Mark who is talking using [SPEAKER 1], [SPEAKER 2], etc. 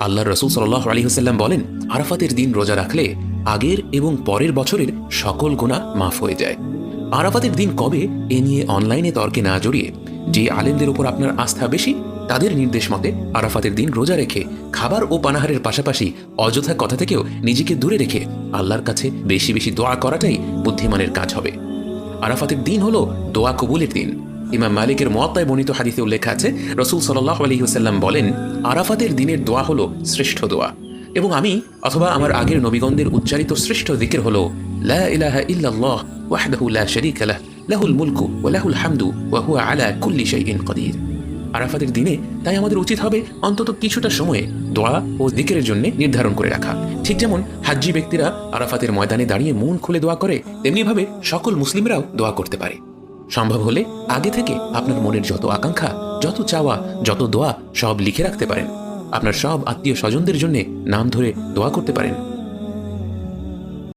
[SPEAKER 1] আল্লাহ রসুল সাল্লাহ আলী হুসাল্লাম বলেন, আরাফাতের দিন রোজা রাখলে আগের এবং পরের বছরের সকল গুণা মাফ হয়ে যায়। আরাফাতের দিন কবে এ নিয়ে অনলাইনে তর্কে না জড়িয়ে যে আলেমদের উপর আপনার আস্থা বেশি, তাদের নির্দেশ মতে আরাফাতের দিন রোজা রেখে খাবার ও পানাহারের পাশাপাশি অযথা কথা থেকেও নিজেকে দূরে রেখে আল্লাহর কাছে বেশি বেশি দোয়া করাটাই বুদ্ধিমানের কাজ হবে। আরাফাতের দিন হলো দোয়া কবুলের দিন। ইমাম মালিকের মতায় বর্ণিত হাদিসে উল্লেখ আছে, রসুল সাল্লাহ আলহিহাল্লাম বলেন, আরাফাতের দিনের দোয়া হলো শ্রেষ্ঠ দোয়া। এবং আমি অথবা আমার আগের নবীগণদের উচ্চারিত শ্রেষ্ঠ দিকের হলো, লা আরাফাতের দিনে তাই আমাদের উচিত হবে অন্তত কিছুটা সময়ে দোয়া ও দিকের জন্য নির্ধারণ করে রাখা। ঠিক যেমন হাজ্জি ব্যক্তিরা আরাফাতের ময়দানে দাঁড়িয়ে মন খুলে দোয়া করে, তেমনিভাবে সকল মুসলিমরাও দোয়া করতে পারে। সম্ভব হলে আগে থেকে আপনার মনের যত আকাঙ্ক্ষা, যত চাওয়া, যত দোয়া সব লিখে রাখতে পারেন। আপনার সব আত্মীয় স্বজনদের জন্য নাম ধরে দোয়া করতে পারেন।